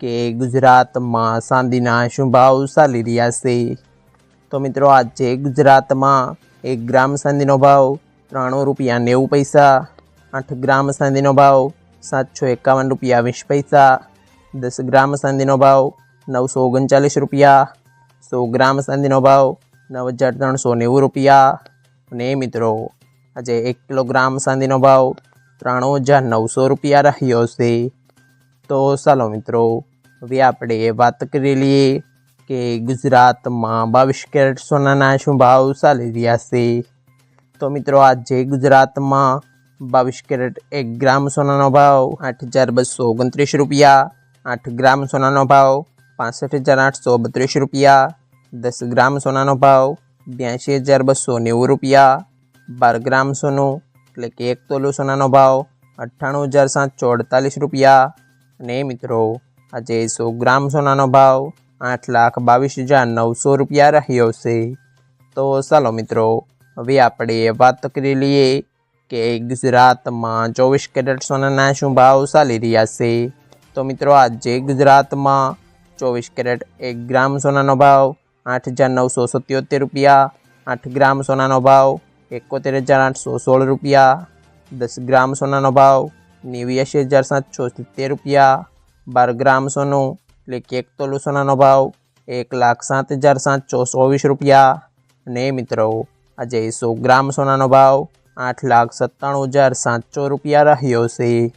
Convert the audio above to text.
કે ગુજરાતમાં ચાંદીના શું ભાવ ચાલી રહ્યા છે? તો મિત્રો આજે ગુજરાતમાં એક ગ્રામ ચાંદીનો ભાવ ત્રાણું રૂપિયા નેવું પૈસા, આઠ ગ્રામ ચાંદીનો ભાવ સાતસો એકાવન રૂપિયા વીસ પૈસા, દસ ગ્રામ ચાંદીનો ભાવ નવસો ઓગણચાલીસ રૂપિયા, સો ગ્રામ ચાંદીનો ભાવ નવ હજાર ત્રણસો નેવું રૂપિયા. અને મિત્રો, આજે એક કિલોગ્રામ ચાંદીનો ભાવ ત્રાણું હજાર નવસો રૂપિયા રહ્યો છે. તો ચાલો મિત્રો હવે આપણે વાત કરી લઈએ કે ગુજરાતમાં બાવીસ કેરેટ સોનાના શું ભાવ ચાલી રહ્યા છે. તો મિત્રો, આજે ગુજરાતમાં બાવીસ કેરેટ એક ગ્રામ સોનાનો ભાવ આઠ હજાર બસો ઓગણત્રીસ રૂપિયા, આઠ ગ્રામ સોનાનો ભાવ પાસઠ હજાર આઠસો બત્રીસ રૂપિયા, દસ ગ્રામ સોનાનો ભાવ બ્યાસી હજાર બસો નેવું રૂપિયા, બાર ગ્રામ સોનું એટલે કે એક તોલું સોનાનો ભાવ અઠ્ઠાણું હજાર સાતસો અડતાલીસ રૂપિયા. અને મિત્રો આજે સો ગ્રામ સોનાનો ભાવ આઠ લાખ બાવીસ હજાર નવસો રૂપિયા રહ્યો છે. તો ચાલો મિત્રો, હવે આપણે વાત કરી લઈએ કે ગુજરાતમાં ચોવીસ કેરેટ સોનાના શું ભાવ ચાલી રહ્યા છે. તો મિત્રો, આજે ગુજરાતમાં ચોવીસ કેરેટ એક ગ્રામ સોનાનો ભાવ આઠ હજાર નવસો સત્યોતેર રૂપિયા, આઠ ગ્રામ સોનાનો ભાવ એકોતેર હજાર આઠસો સોળ રૂપિયા, દસ ગ્રામ સોનાનો ભાવ નેવ્યાસી હજાર સાતસો સિત્તેર રૂપિયા બાર ગ્રામ સોનું, એટલે કે એક તોલુ સોનાનો ભાવ, એક લાખ સાત હજાર સાતસો ચોવીસ રૂપિયા. અને મિત્રો, આજે સો ગ્રામ સોનાનો ભાવ આઠ લાખ સત્તાણું હજાર સાતસો રૂપિયા રહ્યો છે.